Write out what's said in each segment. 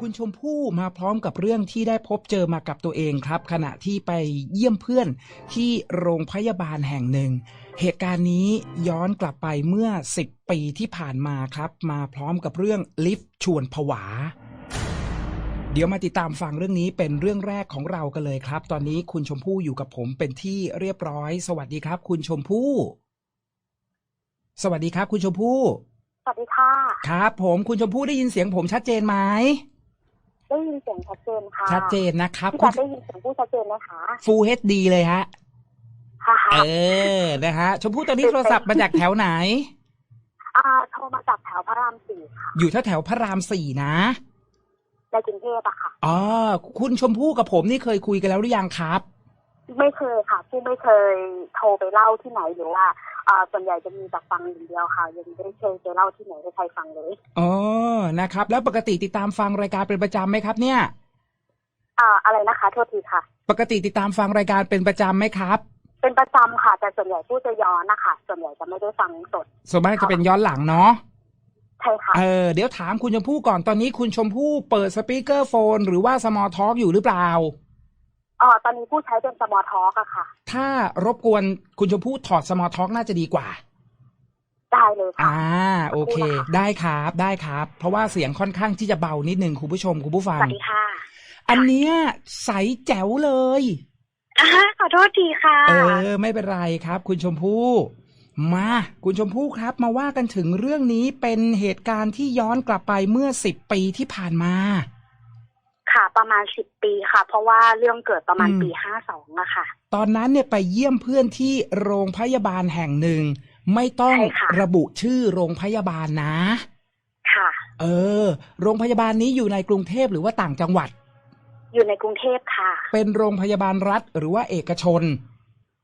คุณชมพู่มาพร้อมกับเรื่องที่ได้พบเจอมากับตัวเองครับ ขณะที่ไปเยี่ยมเพื่อนที่โรงพยาบาลแห่งหนึ่ง เหตุการณ์นี้ย้อนกลับไปเมื่อ 10 ปีที่ผ่านมาครับ มาพร้อมกับเรื่องลิฟต์ชวนผวา เดี๋ยวมาติดตามฟังเรื่องนี้เป็นเรื่องแรกของเรากันเลยครับ ตอนนี้คุณชมพู่อยู่กับผมเป็นที่เรียบร้อย สวัสดีครับ คุณชมพู่ สวัสดีครับ คุณชมพู่สวัสดีค่ะ ครับ ผมคุณชมพู่ได้ยินเสียงผมชัดเจนไหม ได้ยินเสียงชัดเจนค่ะชัดเจนนะครับพี่คุจัณดได้ยินเสียงผู้ชัดเจนไหมคะฟูลเฮดดีเลยฮะค่ะเออนะฮะชมพู่ตอนนี้โทรศัพท์มาจากแถวไหน อ่าโทรมาจากแถวพระรามสี่ค่ะอยู่แถวแถวๆพระรามสี่นะในกรุงเทพอะค่ะอ๋อคุณชมพู่กับผมนี่เคยคุยกันแล้วหรือยังครับ ไม่เคยค่ะผู้ไม่เคยโทรไปเล่าที่ไหนหรือว่า อ่าส่วนใหญ่จะมีแต่ฟังอย่างเดียวค่ะ ยังไม่ได้เคยไปเล่าที่ไหนให้ใครฟังเลยอ๋อนะครับ แล้วปกติติดตามฟังรายการเป็นประจำไหมครับ เนี่ย อ่า อะไรนะคะโทษทีค่ะ ปกติติดตามฟังรายการเป็นประจำไหมครับ เป็นประจำค่ะ แต่ส่วนใหญ่ผู้จะย้อนนะคะส่วนใหญ่จะไม่ได้ฟังสดส่วนมากจะเป็นย้อนหลังเนาะใช่ค่ะเออเดี๋ยวถามคุณชมพู่ก่อนตอนนี้คุณชมพู่เปิดสปีกเกอร์โฟน หรือว่าสมอลท็อกอยู่หรือเปล่า อ๋อตอนนี้ผู้ใช้เป็นสมอทอกอะค่ะ ถ้ารบกวนคุณชมพู่ถอดสมอลท็อกน่าจะดีกว่า ได้เลยค่ะอ่า โอเคขอบคุณนะคะได้ครับได้ครับ เพราะว่าเสียงค่อนข้างที่จะเบานิดนึงคุณผู้ชมคุณผู้ฟัสงวัสดีค่ะ อันเนี้ยใสแจ๋วเลยอ่าขอโทษทีค่ะ เออ ไม่เป็นไรครับ คุณชมพู่มาคุณชมพู่ครับ มาว่ากันถึงเรื่องนี้เป็นเหตุการณ์ที่ย้อนกลับไปเมื่อสิบปีที่ผ่านมา ค่ะ ประมาณสิบปีค่ะ เพราะว่าเรื่องเกิดประมาณอืมปีห้าสองอะค่ะ ตอนนั้นเนี่ยไปเยี่ยมเพื่อนที่โรงพยาบาลแห่งหนึ่ง ไม่ต้องใช่ค่ะระบุชื่อโรงพยาบาลนะ ค่ะ เออ โรงพยาบาลนี้อยู่ในกรุงเทพหรือว่าต่างจังหวัด อยู่ในกรุงเทพค่ะ เป็นโรงพยาบาลรัฐหรือว่าเอกชน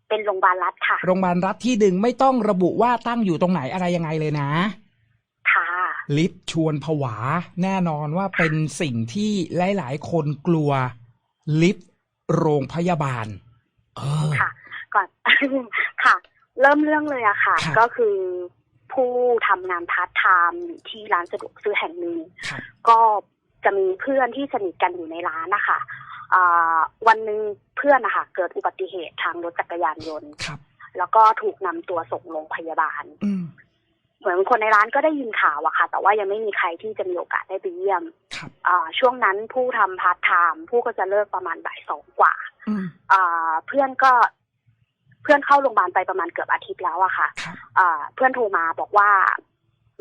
เป็นโรงพยาบาลรัฐค่ะ โรงพยาบาลรัฐที่ดึงไม่ต้องระบุว่าตั้งอยู่ตรงไหนอะไรยังไงเลยนะค่ะ ลิฟต์ชวนผวา แน่นอนว่าเป็นสิ่งที่หลาย ๆ คนกลัว ลิฟต์โรงพยาบาล เออค่ะ ก่อนค่ะ เริ่มเรื่องเลยอะค่ะครับก็คือผู้ทำงานพาร์ทไทม์อยู่ที่ร้านสะดวกซื้อแห่งหนึ่งครับก็จะมีเพื่อนที่สนิทกันอยู่ในร้านนะคะอ่าวันหนึ่งเพื่อนนะคะเกิดอุบัติเหตุทางรถจักรยานยนต์ครับแล้วก็ถูกนำตัวส่งโรงพยาบาลอืม เหมือนคนในร้านก็ได้ยินข่าวอะค่ะ แต่ว่ายังไม่มีใครที่จะมีโอกาสได้ไปเยี่ยมครับอ่าช่วงนั้นผู้ทำพาร์ทไทม์ผู้ก็จะเลิกประมาณบ่ายสองกว่าอืมอ่าเพื่อนก็เพื่อนเข้าโรงพยาบาลไปประมาณเกือบอาทิตย์แล้วอะค่ะครับอ่าเพื่อนโทรมาบอกว่า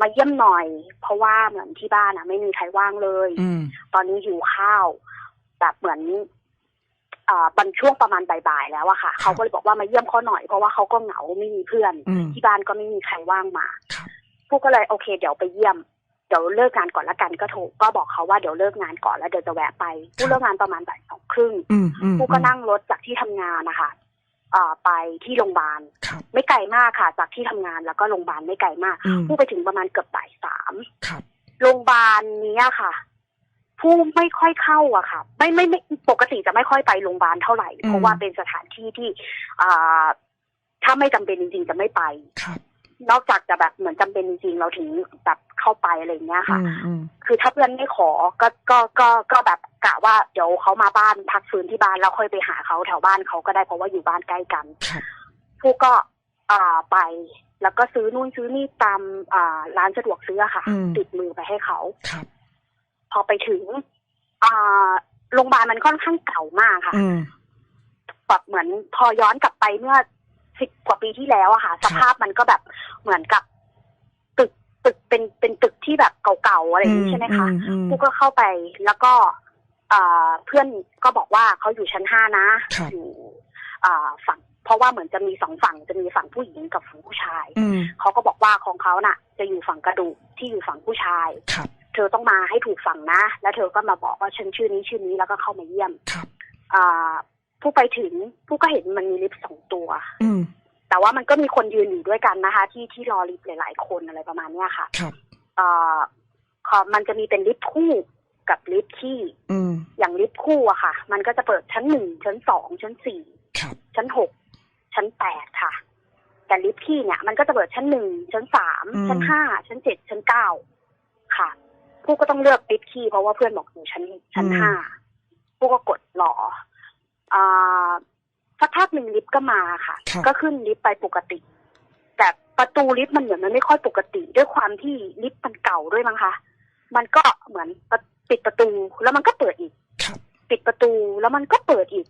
มาเยี่ยมหน่อย เพราะว่าเหมือนที่บ้านอะไม่มีใครว่างเลยอืมตอนนี้หิวข้าว แบบเหมือน อ่าบันช่วงประมาณบ่ายๆแล้วอะค่ะ เขาก็เลยบอกว่ามาเยี่ยมเขาหน่อยเพราะว่าเขาก็เหงาไม่มีเพื่อนอืมที่บ้านก็ไม่มีใครว่างมาครับผู้ก็เลยโอเค เดี๋ยวไปเยี่ยมเดี๋ยวเลิกงานก่อนละกันก็โทรก็บอกเขาว่าเดี๋ยวเลิกงานก่อนแล้วเดี๋ยวจะแวะไปผู้เลิกงานประมาณบ่ายสองครึ่งอืมอืมผู้ก็นั่งรถจากที่ทำงานนะคะอ่าไปที่โรงพยาบาลครับไม่ไกลมากค่ะ จากที่ทำงานแล้วก็โรงพยาบาลไม่ไกลมากอืมผู้ไปถึงประมาณเกือบบ่ายสามครับโรงพยาบาลเนี้ยค่ะ ผู้ไม่ค่อยเข้าอะค่ะ ไม่ไม่ไม่ปกติจะไม่ค่อยไปโรงพยาบาลเท่าไหร่ เพราะว่าเป็นสถานที่ที่อ่าถ้าไม่จำเป็นจริงๆจะไม่ไปครับนอกจากจะแบบเหมือนจำเป็นจริงๆเราถึงแบบเข้าไปอะไรอย่างเงี้ยค่ะอืมอืมคือถ้าเพื่อนไม่ขอก็ก็ก็ก็แบบกะว่าเดี๋ยวเขามาบ้านพักฟื้นที่บ้านแล้วค่อยไปหาเขาแถวบ้านเขาก็ได้เพราะว่าอยู่บ้านใกล้กันครับผู้ก็อ่าไป แล้วก็ซื้อนู่นซื้อนี่ตามอ่าร้านสะดวกซื้ออะค่ะอืมติดมือไปให้เขาครับ พอไปถึงอ่าโรงพยาบาลมันค่อนข้างเก่ามากค่ะอืมแบบเหมือนพอย้อนกลับไปเมื่อสิบกว่าปีที่แล้วอะค่ะ สภาพมันก็แบบเหมือนกับตึกตึกเป็นเป็นตึกที่แบบเก่าๆอะไรอย่างนี้ใช่ไหมคะอือืมผู้ก็เข้าไปแล้วก็อ่าเพื่อนก็บอกว่าเขาอยู่ชั้นห้านะครับอยู่อ่าฝั่ง เพราะว่าเหมือนจะมีสองฝั่งจะมีฝั่งผู้หญิงกับฝั่งผู้ชายอืมเขาก็บอกว่าของเขาน่ะ จะอยู่ฝั่งกระดูกที่อยู่ฝั่งผู้ชายครับ เธอต้องมาให้ถูกฝั่งนะ แล้วเธอก็มาบอกว่าฉันชื่อนี้ชื่อนี้แล้วก็เข้ามาเยี่ยมครับอ่าผู้ไปถึงผู้ก็เห็นมันมีลิฟต์สองตัวอืมแต่ว่ามันก็มีคนยืนอยู่ด้วยกันนะคะ ที่ที่รอลิฟต์หลาย ๆ คนอะไรประมาณเนี้ยค่ะครับอ่าขอมันจะมีเป็นลิฟต์คู่กับลิฟต์ที่อืมอย่างลิฟต์คู่อะค่ะ มันก็จะเปิดชั้นหนึ่งชั้นสองชั้นสี่ครับชั้นหกชั้นแปดค่ะ แต่ลิฟต์ที่เนี่ย มันก็จะเปิดชั้นหนึ่งชั้นสามอืมชั้นห้าชั้นเจ็ดชั้นเก้าค่ะ ผู้ก็ต้องเลือกลิฟต์ที่เพราะว่าเพื่อนบอกอยู่ชั้นชั้นอืมห้าผู้ก็กดรออ่าสักพักหนึ่งลิฟต์ก็มาค่ะครับก็ขึ้นลิฟต์ไปปกติ แต่ประตูลิฟต์มันเหมือนมันไม่ค่อยปกติ ด้วยความที่ลิฟต์มันเก่าด้วยมั้งคะ มันก็เหมือนปิดประตูแล้วมันก็เปิดอีกครับปิดประตูแล้วมันก็เปิดอีก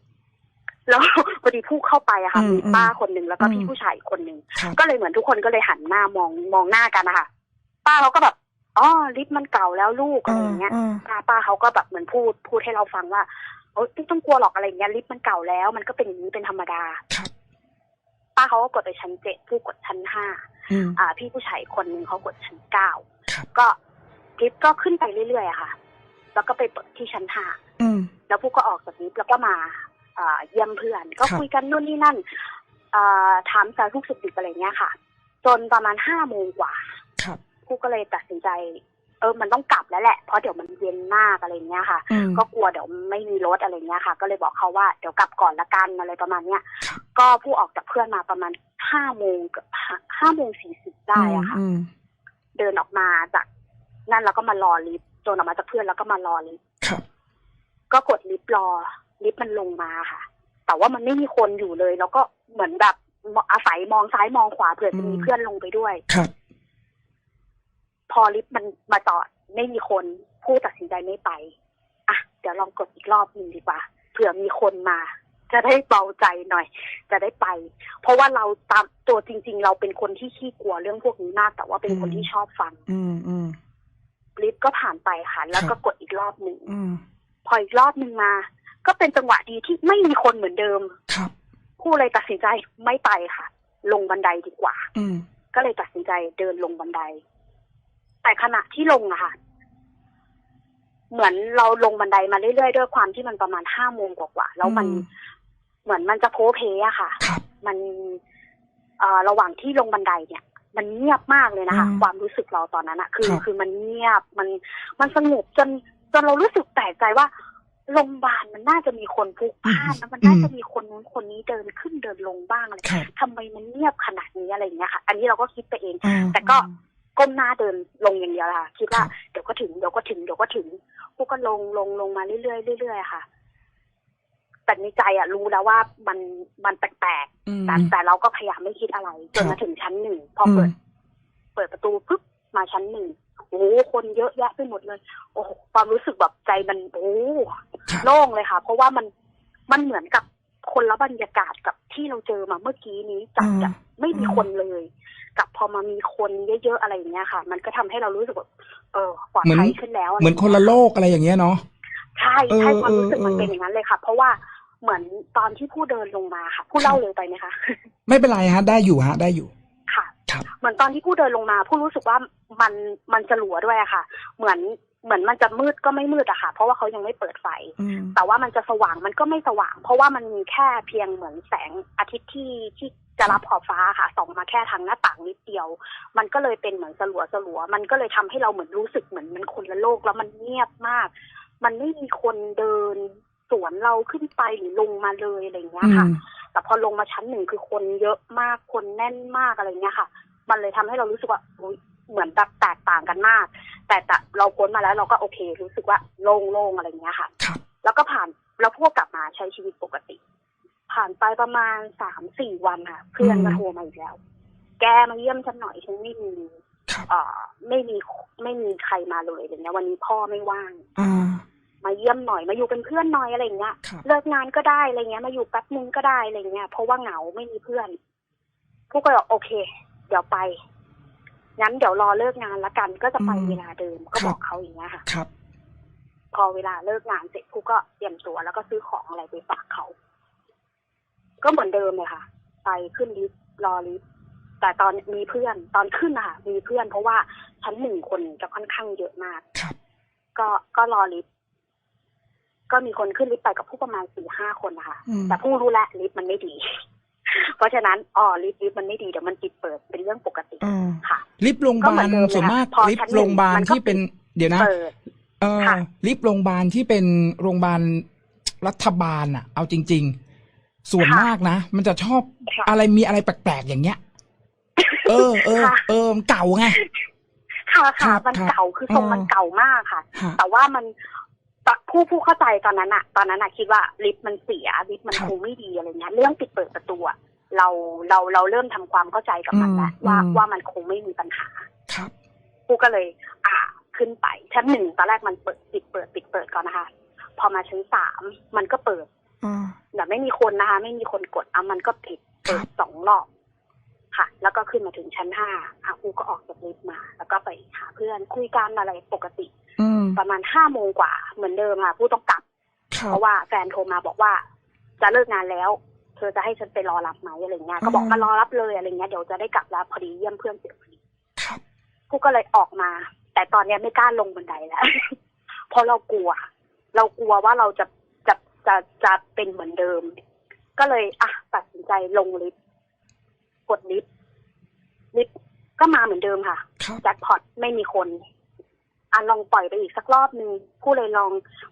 แล้วพอดีผู้เข้าไปอะค่ะอืมมีป้าคนหนึ่งแล้วก็อืมพี่ผู้ชายอีกคนหนึ่งครับก็เลยเหมือนทุกคนก็เลยหันหน้ามองมองหน้ากันนะคะป้าเขาก็แบบ อ๋อลิฟต์มันเก่าแล้วลูกอะไรอย่างเงี้ยอืมป้าป้าเขาก็แบบเหมือนพูดพูดให้เราฟังว่าโอ๊ยไม่ต้องกลัวหรอกอะไรอย่างเงี้ยลิฟต์มันเก่าแล้ว มันก็เป็นอย่างนี้เป็นธรรมดาครับป้าเขาก็กดไปชั้นเจ็ดผู้กดชั้นห้าอืมอ่า พี่ผู้ชายอีกคนหนึ่งเขากดชั้นเก้าครับก็ลิฟต์ก็ขึ้นไปเรื่อยๆอะค่ะ แล้วก็ไปเปิดที่ชั้นห้าอืมแล้วผู้ก็ออกจากลิฟต์แล้วก็มาเอ่อเยี่ยมเพื่อน ก็ครับคุยกันนู่นนี่นั่นเอ่อถามสารทุกข์สุขดิบอะไรเงี้ยค่ะ จนประมาณห้าโมงกว่า ครับผู้ก็เลยตัดสินใจ เออ มันต้องกลับแล้วแหละ เพราะเดี๋ยวมันเย็นมากอะไรเงี้ยค่ะอืมก็กลัวเดี๋ยวไม่มีรถอะไรเงี้ยค่ะ ก็เลยบอกเขาว่าเดี๋ยวกลับก่อนละกันอะไรประมาณเนี้ยครับก็ผู้ออกจากเพื่อนมาประมาณห้าโมงกับห้าโมงสี่สิบได้อะค่ะอืมเดินออกมาจากนั่นแล้วก็มารอลิฟต์จนออกมาจากเพื่อนแล้วก็มารอลิฟต์ครับก็กดลิฟต์รอลิฟต์มันลงมาค่ะ แต่ว่ามันไม่มีคนอยู่เลย แล้วก็เหมือนแบบอาศัยมองซ้ายมองขวาเผื่อจะมีอืมเพื่อนลงไปด้วยครับ พอลิฟต์มันมาจอดไม่มีคนผู้ตัดสินใจไม่ไปอะเดี๋ยวลองกดอีกรอบหนึ่งดีกว่าเผื่อมีคนมา จะได้เบาใจหน่อย จะได้ไป เพราะว่าเราตามตัวจริง ๆ เราเป็นคนที่ขี้กลัวเรื่องพวกนี้มาก แต่ว่าเป็นคนอืมที่ชอบฟัง อืมอืมลิฟต์ก็ผ่านไปค่ะแล้วครัก็บกดอีกรอบหนึ่งอืมพออีกรอบหนึ่งมา ก็เป็นจังหวะดีที่ไม่มีคนเหมือนเดิม ครับผู้เลยตัดสินใจไม่ไปค่ะ ลงบันไดดีกว่าอืมก็เลยตัดสินใจเดินลงบันได แต่ขณะที่ลงอะค่ะ เหมือนเราลงบันไดมาเรื่อยๆด้วยความที่มันประมาณห้าโมงกว่าๆแล้วมันอืมเหมือนมันจะโพเพอะค่ะครับมันเอ่อระหว่างที่ลงบันไดเนี่ย มันเงียบมากเลยนะคะอืมความรู้สึกเราตอนนั้นอะคือครับคือมันเงียบมันมันสงบจนจนเรารู้สึกแปลกใจว่าโรงพยาบาลมันน่าจะมีคนพลุกพล่านแล้วมันน่าจะมีคนนู้นคนนี้เดินขึ้นเดินลงบ้างอะไรครับทำไมมันเงียบขนาดนี้อะไรอย่างเงี้ยค่ะ อันนี้เราก็คิดไปเองอืมแต่ก็ ก้มหน้าเดินลงอย่างเดียวค่ะ คิดว่าครับเดี๋ยวก็ถึงเดี๋ยวก็ถึงเดี๋ยวก็ถึงพวกก็ลงลงลงมาเรื่อยๆเรื่อยๆค่ะ แต่ในใจอะรู้แล้วว่ามันมันแปลกอืมๆแต่แต่เราก็พยายามไม่คิดอะไรจนครัมาบถึงชั้นหนึ่งพอเปิด เปิดประตูปุ๊บมาชั้นหนึ่งโอ้โหคนเยอะแยะไปหมดเลย โอ้โหความรู้สึกแบบใจมันโอ้ครับโล่งเลยค่ะ เพราะว่ามันมันเหมือนกับคนละบรรยากาศกับที่เราเจอมาเมื่อกี้นี้จากอืมจากไม่มีคนเลย กับพอมามีคนเยอะๆอะไรอย่างเงี้ยค่ะ มันก็ทำให้เรารู้สึกแบบเออปลอดเหมือนภัยขึ้นแล้วเหมือนคนละโลกอะไรอย่างเงี้ยเนาะใช่ใช่เออความรู้สึกมันเออเป็นอย่างนั้นเลยค่ะ เพราะว่าเหมือนตอนที่ผู้เดินลงมาค่ะผู้เล่าเร็วไปไหมคะไม่เป็นไรฮะ ได้อยู่ฮะ ได้อยู่ค่ะครับเหมือนตอนที่ผู้เดินลงมา ผู้รู้สึกว่ามันมันจะหลัวด้วยอะค่ะ เหมือน เหมือนมันจะมืดก็ไม่มืดอะค่ะ เพราะว่าเขายังไม่เปิดไฟอืมแต่ว่ามันจะสว่างมันก็ไม่สว่าง เพราะว่ามันมีแค่เพียงเหมือนแสงอาทิตย์ที่ที่จะรับขอบฟ้าค่ะส่องมาแค่ทางหน้าต่างนิดเดียว มันก็เลยเป็นเหมือนสลัวสลัวๆมันก็เลยทำให้เราเหมือนรู้สึกเหมือนมันคนละโลกแล้วมันเงียบมาก มันไม่มีคนเดินสวนเราขึ้นไปหรือลงมาเลยอะไรอย่างเงี้ยอืค่ะมแต่พอลงมาชั้นหนึ่งคือคนเยอะมากคนแน่นมากอะไรเงี้ยค่ะ มันเลยทำให้เรารู้สึกว่าอุ๊ย เหมือนแบบแตกต่างกันมาก แต่แต่เราพ้นมาแล้วเราก็โอเค รู้สึกว่าโล่งๆอะไรเงี้ยค่ะครับแล้วก็ผ่านแล้วพวกกลับมาใช้ชีวิตปกติ ผ่านไปประมาณสามสี่วันค่ะ เพื่อนก็โทรมาอีกแล้ว แกมาเยี่ยมฉันหน่อยฉันไม่มีครับเอ่อไม่มีไม่มีใครมาเลยอะไรเงี้ยวันนี้พ่อไม่ว่างอ่ามาเยี่ยมหน่อยมาอยู่เป็นเพื่อนหน่อยอะไรเงี้ยครับเลิกงานก็ได้อะไรเงี้ยมาอยู่แป๊บนึงก็ได้อะไรเงี้ยเพราะว่าเหงาไม่มีเพื่อนพวกก็บอกโอเค เดี๋ยวไป งั้นเดี๋ยวรอเลิกงานละกัน ก็จะไปอืมเวลาเดิมก็ครับบอกเขาอย่างเงี้ยค่ะครับ พอเวลาเลิกงานเสร็จพวกก็เตรียมตัวแล้วก็ซื้อของอะไรไปฝากเขา ก็เหมือนเดิมเลยค่ะ ไปขึ้นลิฟต์รอลิฟต์แต่ตอนมีเพื่อนตอนขึ้นนะคะมีเพื่อนเพราะว่าชั้นหนึ่งคนจะค่อนข้างเยอะมากครับก็ก็รอลิฟต์ก็มีคนขึ้นลิฟต์ไปกับผู้ประมาณสี่ห้าคนนะคะอืมแต่ผู้รู้แล้วลิฟต์มันไม่ดี เพราะฉะนั้นอ๋อลิฟต์ลิฟต์มันไม่ดีเดี๋ยวมันปิดเปิดเป็นเรื่องปกติอ่าค่ะ ลิฟต์โรงพยาก็เหมืบาอลนเดิมเลยส่วนมากค่ะพอลิฟชั้นต์หนึ่งโรงพยาบาลมันก็ที่เป็น เดี๋ยวนะเปิดเออค่ะลิฟต์โรงพยาบาลที่เป็นโรงพยาบาลรัฐบาลอะเอาจริง ๆ ส่วนค่ะมากนะ มันจะชอบค่ะอะไรมีอะไรแปลกๆอย่างเงี้ย เออเออค่ะเออมันเก่าไงค่ะครัค่ะบมันครับเก่าคือทรงอ๋อมันเก่ามากค่ะฮะแต่ว่ามัน ตอนผู้ผู้เข้าใจตอนนั้นอะตอนนั้นอะคิดว่าลิฟต์มันเสียลิฟต์มันครับคงไม่ดีอะไรเงี้ยเรื่องปิดเปิดประตูอะเราเราเราเริ่มทำความเข้าใจกับมันแล้วอืมว่าอืมว่ามันคงไม่มีปัญหาครับผู้ก็เลย อ่าขึ้นไปชั้นหนึ่งตอนแรกมันเปิดปิดเปิดปิดเปิดก่อนนะคะ พอมาชั้นสามมันก็เปิดอ่าแต่ไม่มีคนนะคะ ไม่มีคนกดอะมันก็ปิดครัเปิบดสองรอบค่ะ แล้วก็ขึ้นมาถึงชั้นห้าอะกูก็ออกจากลิฟต์มา แล้วก็ไปหาเพื่อนคุยกันอะไรปกติอืม ประมาณห้าโมงกว่าเหมือนเดิมค่ะผู้ต้องกลับครัเพบราะว่าแฟนโทรมาบอกว่า จะเลิกงานแล้ว เธอจะให้ฉันไปรอรับไหมอะไรเงี้ยก็บอกอืมมารอรับเลยอะไรเงี้ยเดี๋ยวจะได้กลับแล้วพอดีเยี่ยมเพื่อนเสร็จพอดีครับผู้ก็เลยออกมา แต่ตอนเนี้ยไม่กล้าลงบันไดแล้วเพราะเรากลัว เรากลัวว่าเราจะจะจะจะเป็นเหมือนเดิม ก็เลยอะตัดสินใจลงลิฟต์กดลิฟต์ลิฟต์ก็มาเหมือนเดิมค่ะครับแจ็คพอตไม่มีคน อะลองปล่อยไปอีกสักรอบหนึ่งผู้เลยลอง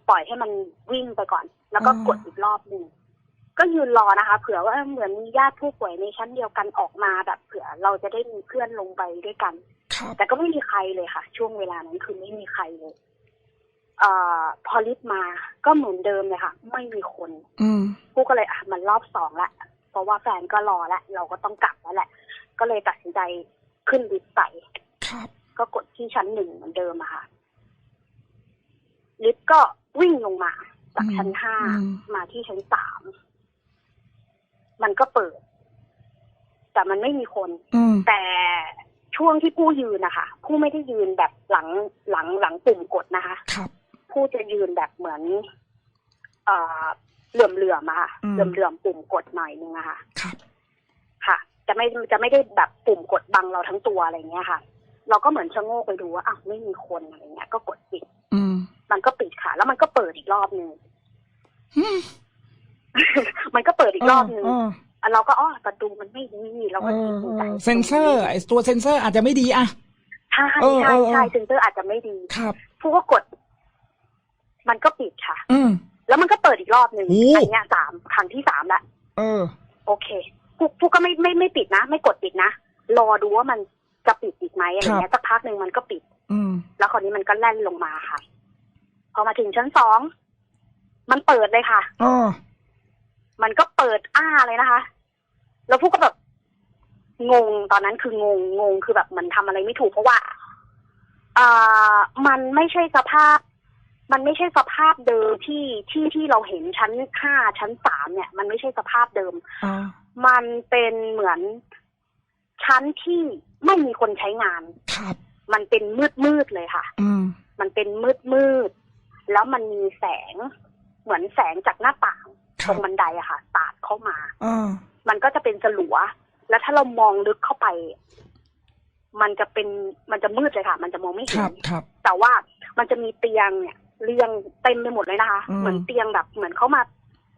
ปล่อยให้มันวิ่งไปก่อน แล้วก็อืมกดอีกรอบหนึ่งก็ยืนรอนะคะ เผื่อว่าเหมือนมีญาติผู้ป่วยในชั้นเดียวกันออกมาแบบเผื่อเราจะได้มีเพื่อนลงไปด้วยกันครับแต่ก็ไม่มีใครเลยค่ะ ช่วงเวลานั้นคือไม่มีใครเลยเอ่อพอลิฟต์มาก็เหมือนเดิมเลยค่ะ ไม่มีคน อืมผู้ก็เลยอะมันรอบสองละเพราะว่าแฟนก็รอละเราก็ต้องกลับแล้วแหละ ก็เลยตัดสินใจขึ้นลิฟต์ไปครับ ก็กดที่ชั้นหนึ่งเหมือนเดิมอะค่ะลิฟต์ก็วิ่งลงมาจากชั้นห้าอืมมาที่ชั้นสามมันก็เปิด แต่มันไม่มีคนอืมแต่ช่วงที่ผู้ยืนนะคะผู้ไม่ได้ยืนแบบหลังหลังหลังปุ่มกดนะคะครับผู้จะยืนแบบเหมือน เอ่อเหลื่อมเหลื่อมๆอะค่ะอืมเหลื่อมเหลื่อมๆปุ่มกดหน่อยนึงอะค่ะครับค่ะ จะไม่จะไม่ได้แบบปุ่มกดบังเราทั้งตัวอะไรเงี้ยค่ะ เราก็เหมือนชะโงกไปดูว่าอ้าวไม่มีคนอะไรเงี้ย ก็กดปิดอืมมันก็ปิดค่ะ แล้วมันก็เปิดอีกรอบหนึ่งอืมมันก็เปิดอีกรอบหนึ่งเอออะเราก็อ๋อประตูมันไม่ดีเราเอก็อคิดเอในใจอเซนเซอร์ไอตัวเซนเซอร์อาจจะไม่ดีอะใช่เออใช่เออใช่เซนเซอร์อาจจะไม่ดีครับผู้ก็กด มันก็ปิดค่ะ อืมแล้วมันก็เปิดอีกรอบหนึ่งโอ้อันเนี้ยสามครั้งที่สามละเออ โอเคผู้ผู้ก็ไม่ไม่ไม่ปิดนะ ไม่กดปิดนะรอดูว่ามัน จะปิดอีกไหมอะไรเงี้ยสักพักหนึ่งมันก็ปิด อืมแล้วคราวนี้มันก็แล่นลงมาค่ะ พอมาถึงชั้นสองมันเปิดเลยค่ะอ๋อมันก็เปิดอ้าเลยนะคะ แล้วพวกก็แบบงงตอนนั้นคืองงงงคือแบบเหมันทำอะไรไม่ถูกเพราะว่าอ่ามันไม่ใช่สภาพ มันไม่ใช่สภาพเดิมที่ที่ที่เราเห็นชั้นห้าชั้นสามเนี่ย มันไม่ใช่สภาพเดิมอ่ามันเป็นเหมือน ชั้นที่ไม่มีคนใช้งานครับมันเป็นมืดมืดๆเลยค่ะ อืมมันเป็นมืดมืดๆแล้วมันมีแสง เหมือนแสงจากหน้าต่างคตรัรบงบันไดอะค่ะตาดเข้ามาอ่ามันก็จะเป็นสลัว แล้วถ้าเรามองลึกเข้าไป มันจะเป็นมันจะมืดเลยค่ะ มันจะมองไม่คเห็รับนครับแต่ว่ามันจะมีเตียงเนี่ยเรียงเต็มไปหมดเลยนะคะอืมเหมือนเตียงแบบ เหมือนเขามา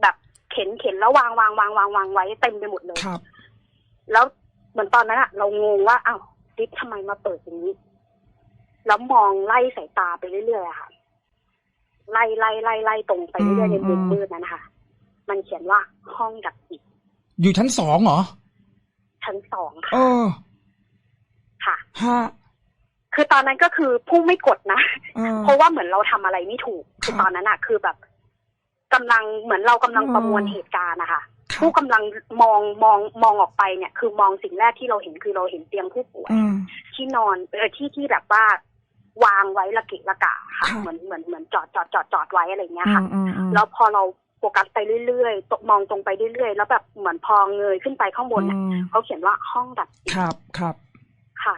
แบบเข็นเข็นแล้ววางวางวางวางวางไว้เต็มไปหมดเลยครับแล้ว เหมือนตอนนั้นอะเรางงว่าอ้าวลิฟต์ทำไมมาเปิดอย่างนี้ แล้วมองไล่สายตาไปเรื่อยๆอะค่ะ ไล่ไล่ไล่ไล่ตรงไปเรื่อยๆในมุมมืดนั้นนะคะมันเขียนว่าห้องดับจิตอยู่ชั้นสองเหรอ ชั้นสองเอค่ะอค่ะฮะคือตอนนั้นก็คือผู้ไม่กดนะเออเพราะว่าเหมือนเราทำอะไรไม่ถูก คือครับตอนนั้นอะคือแบบกำลังเหมือนเรากำลังอืมประมวลเหตุการณ์นะคะครั ผู้บกำลังมองมองมองออกไปเนี่ย คือมองสิ่งแรกที่เราเห็นคือเราเห็นเตียงผู้ป่วยอืมที่นอนเออที่ที่แบบว่าวางไว้ระเกะระกะค่ะครับเหมือนเหมือนเหมือนจอดจอดจอดจอดไว้อะไรเงี้ยอืค่ะมอืมอืมแล้วพอเราโฟกัสไปเรื่อยๆตกมองตรงไปเรื่อยๆ แล้วแบบเหมือนพอเงยขึ้นไปข้างบนเนี่ยอืมเขาเขียนว่าห้องดับจิตครับครับค่ะ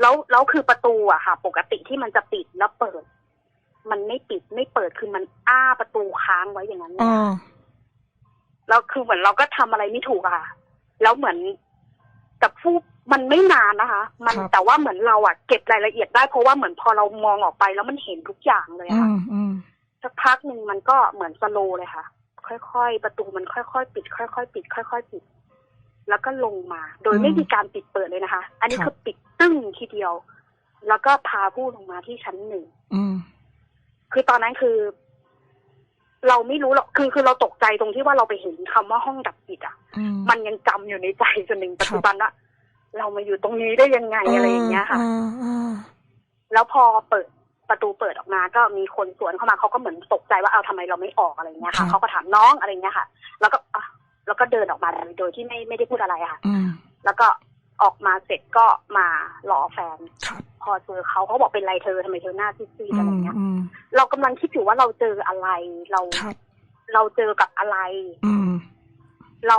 แล้วแล้วคือประตูอะค่ะ ปกติที่มันจะปิดแล้วเปิด มันไม่ปิดไม่เปิดคือมันอ้าประตูค้างไว้อย่างนั้นเลอ๋ยอค่ะ แล้วคือเหมือนเราก็ทำอะไรไม่ถูกอะค่ะแล้วเหมือนกับฟูบมันไม่นานนะคะ มันแต่ว่าเหมือนเราอะเก็บรายละเอียดได้เพราะว่าเหมือนพอเรามองออกไปแล้วมันเห็นทุกอย่างเลยอืค่ะมอืมสักพักหนึ่งมันก็เหมือนสโลว์เลยค่ะ ค่อยๆประตูมันค่อยๆปิด ค่อยๆปิด ค่อยๆปิด แล้วก็ลงมา โดยไม่มีการปิดเปิดเลยนะคะ อันนี้คือปิดตึ้งทีเดียว แล้วก็พาผู้ลงมาที่ชั้นหนึ่งอืมคือตอนนั้นคือ เราไม่รู้หรอกคือคือเราตกใจตรงที่ว่าเราไปเห็นคำว่าห้องดับจิตอะอืมมันยังจำอยู่ในใจจนถึงปัจจุบันว่าเรามาอยู่ตรงนี้ได้ยังไงอะไรอย่างเงี้ยค่ะอ่าอ่าแล้วพอเปิดประตูเปิดออกมา ก็มีคนสวนเข้ามาเขาก็เหมือนตกใจว่าเอาทำไมเราไม่ออกอะไรอย่างเงี้ยค่ะเขาก็ถามน้องอะไรอย่างเงี้ยค่ะ แล้วก็อะแล้วก็เดินออกมาโดยที่ไม่ไม่ได้พูดอะไรอะค่ะอืมแล้วก็ออกมาเสร็จก็มารอแฟนครับ พอเจอเขาเขาบอกเป็นไรเธอทำไมเธอหน้าซีดๆอือะไรมเงี้ยอืมเรากำลังคิดอยู่ว่าเราเจออะไรเราครับเราเจอกับอะไร อืมเรา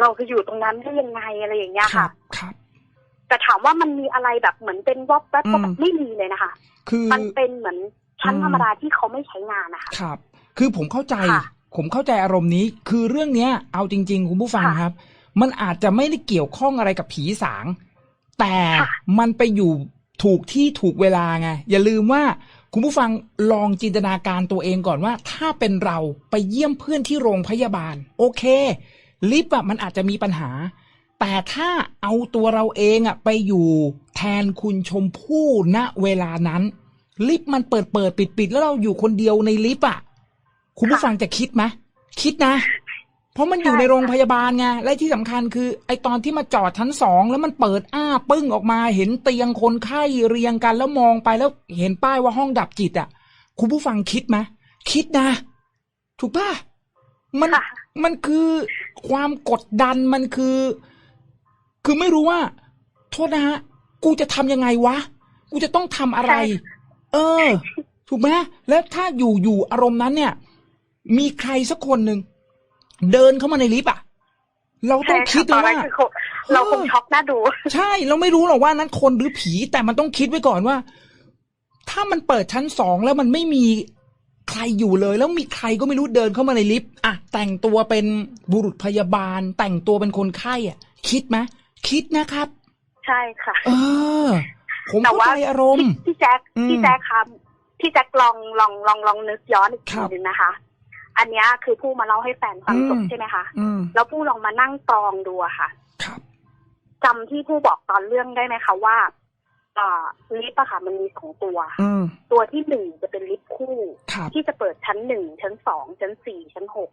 เราจะอยู่ตรงนั้นได้ยังไงอะไรอย่างเงี้ยครัค่ะบครับแต่ถามว่ามันมีอะไรแบบเหมือนเป็นวอบแวบอืมแบบไม่มีเลยนะคะ คือมันเป็นเหมือนชั้นอืมธรรมดาที่เขาไม่ใช้งานนะคะครับ คือผมเข้าใจค่ะผมเข้าใจอารมณ์นี้ คือเรื่องเนี้ย เอาจริง ๆ คุณผู้ฟังค่ะครับ มันอาจจะไม่ได้เกี่ยวข้องอะไรกับผีสาง แต่ค่ะมันไปอยู่ ถูกที่ถูกเวลาไง อย่าลืมว่าคุณผู้ฟังลองจินตนาการตัวเองก่อนว่า ถ้าเป็นเราไปเยี่ยมเพื่อนที่โรงพยาบาล โอเค ลิฟต์อะมันอาจจะมีปัญหา แต่ถ้าเอาตัวเราเองอะไปอยู่แทนคุณชมพู่ณเวลานั้น ลิฟต์มันเปิดเปิดปิดปิดแล้วเราอยู่คนเดียวในลิฟต์อะคุณผู้ฟังจะคิดไหมคิดนะ ราะมันอยู่ใช่ในโรงพยาบาลไงและที่สำคัญคือ ไอตอนที่มาจอดชั้นสองแล้วมันเปิดอ้าปึ้งออกมา เห็นเตียงคนไข้เรียงกันแล้วมองไปแล้วเห็นป้ายว่าห้องดับจิตอะ คุณผู้ฟังคิดไหมคิดนะ ถูกป่ะมันค่ะมันคือความกดดันมันคือ คือไม่รู้ว่า โทษนะฮะกูจะทำยังไงวะ กูจะต้องทำอะไรใช่เออ ถูกไหมแล้วถ้าอยู่อยู่อารมณ์นั้นเนี่ย มีใครสักคนหนึ่ง เดินเข้ามาในลิฟต์อะ เราต้ใช่องคิค่ะดตอนนะนั้นว่าคือเขาเราคงช็อกหน้าดู ใช่เราไม่รู้หรอกว่านั้นคนหรือผี แต่มันต้องคิดไว้ก่อนว่า ถ้ามันเปิดชั้นสองแล้วมันไม่มีใครอยู่เลย แล้วมีใครก็ไม่รู้เดินเข้ามาในลิฟต์อะแต่งตัวเป็นบุรุษพยาบาล แต่งตัวเป็นคนไข้อะ คิดไหมคิดนะครับ ใช่ค่ะ เออ ผมแต่เข้าว่าใจอารมณ์พี่พี่แจ๊คอืมพี่แจ๊คครับพี่แจ๊คลองลองลองลองนึกย้อนอีกครัทีบหนึงนะคะ อันเนี้ยคือผู้มาเล่าให้แฟนฟังอืมจบใช่ไหมคะอืมแล้วผู้ลองมานั่งตรองดูอะค่ะครับจำที่ผู้บอกตอนเรื่องได้ไหมคะว่าอ่าลิฟต์อะค่ะ มันมีสองตัวอืมตัวที่หนึ่งจะเป็นลิฟต์คู่ครับที่จะเปิดชั้นหนึ่งชั้นสองชั้นสี่ชั้นหก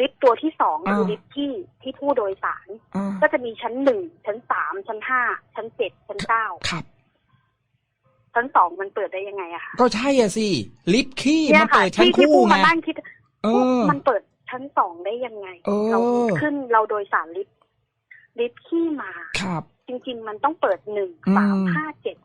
ลิฟต์ตัวที่สองคือลิฟต์ที่ที่ผู้โดยสารอ่าก็จะมีชั้นหนึ่งชั้นสามชั้นห้าชั้นเจ็ดชั้นเก้าครับชั้นสองมันเปิดได้ยังไงอะคะก็ใช่อะสิลิฟต์ขี้เนี่มัยนค่ะเปิดชั้นที่ที่คู่ผู้ไงมานั่งคิดเออ มันเปิดชั้นสองได้ยังไงเออเราขึ้นเราโดยสารลิฟต์ลิฟต์ขี้มาครับ จริง ๆ มันต้องเปิดหนึ่งอืมสามห้าเจ็ด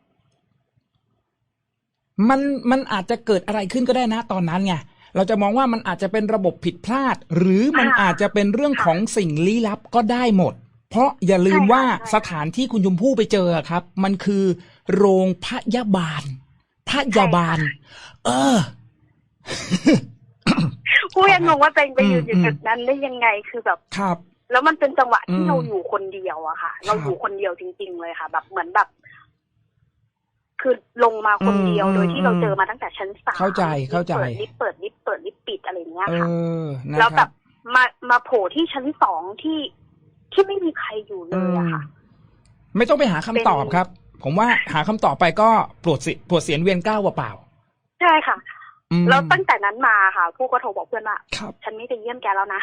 มันมันอาจจะเกิดอะไรขึ้นก็ได้นะตอนนั้นไงเราจะมองว่ามันอาจจะเป็นระบบผิดพลาด หรือมันอาจจะเป็นเรื่องของสิ่งลี้ลับก็ได้หมด เพราะอย่าลืมว่าสถานที่คุณชมพู่ไปเจอครับ มันคือโรงพยาบาลพยาบาล เออ ผู้ยังงงว่าตัวเองไปอยู่อืมอยู่จุดนั้นได้ยังไงคือแบบครับ แล้วมันเป็นจังหวะที่อืมเราอยู่คนเดียวอะค่ะ เราอยู่คนเดียวจริง ๆ เลยค่ะ แบบเหมือนแบบ คือลงมาคนเดียวอืมโดยที่เราอืมเจอมาตั้งแต่ชั้นสามเข้าใจเข้าใจลิฟต์เปิดลิฟต์เปิดลิฟต์ปิดอะไรอย่างเงี้ยเอค่ะอนะแล้วคแบรับบมามาโผล่ที่ชั้นสองที่ที่ไม่มีใครอยู่เลยอะค่ะ ไม่ต้องไปหาคำตอบเป็นครับ ผมว่าหาคำตอบไปก็ปวดสิปวดเสียนเวียนก้าวเปล่าใช่ค่ะๆอืม แล้วตั้งแต่นั้นมาค่ะผู้ก็โทรบอกเพื่อนว่าครับฉันไม่ไปเยี่ยมแกแล้วนะ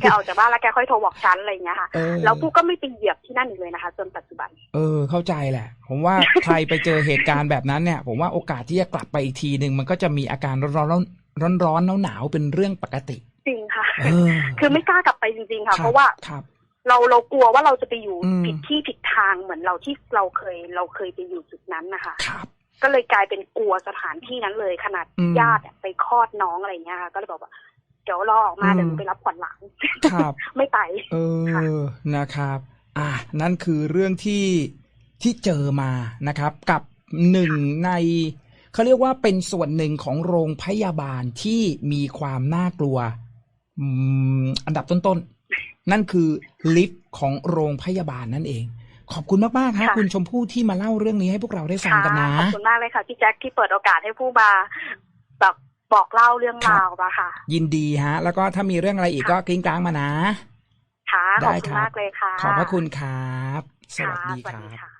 แกออกจากบ้านแล้วแกค่อยโทรบอกฉันอะไรอย่างเงี้ยค่ะเออแล้วผู้ก็ไม่ไปเหยียบที่นั่นอีกเลยนะคะ จนปัจจุบัน เออ เข้าใจแหละ ผมว่าใครไปเจอเหตุการณ์แบบนั้นเนี่ย ผมว่าโอกาสที่จะกลับไปอีกทีหนึ่งมันก็จะมีอาการร้อนร้อนร้อนร้อนๆหนาวๆเป็นเรื่องปกติ จริงค่ะเออคือไม่กล้ากลับไปจริง ๆ ค่ะบเพราะว่าครับเราเรากลัวว่าเราจะไปอยู่อืมผิดที่ผิดทางเหมือนเราที่เราเคยเราเคยไปอยู่จุดนั้นนะคะครับ ก็เลยกลายเป็นกลัวสถานที่นั้นเลยขนาดอืมญาติอะไปคลอดน้องอะไรอย่างเงี้ยค่ะก็เลยบอกว่าเดี๋ยวรอออกมาอืมเดี๋ยวหนูไปรับขวัญหลังครับ ไม่ไป เอค่ะอนะครับ อะนั่นคือเรื่องที่ที่เจอมานะครับ กับหนึ่งในเขาเรียกว่าเป็นส่วนหนึ่งของโรงพยาบาลที่มีความน่ากลัวอืมอันดับต้นๆ นั่นคือลิฟต์ของโรงพยาบาลนั่นเอง ขอบคุณมากๆฮะค่ะคุณชมพู่ที่มาเล่าเรื่องนี้ให้พวกเราได้ฟังค่ะกันนะขอบคุณมากเลยค่ะพี่แจ็คที่เปิดโอกาสให้ผู้มาแบบบอกเล่าเรื่องครับราวมาค่ะ ยินดีฮะ แล้วก็ถ้ามีเรื่องอะไรอีกก็กริ้งกลางมานะค่ะได้ขอบคุณครับมากเลยค่ะ ขอบพระคุณครับ สวัสดีค่ะสวัสครัดีบค่ะ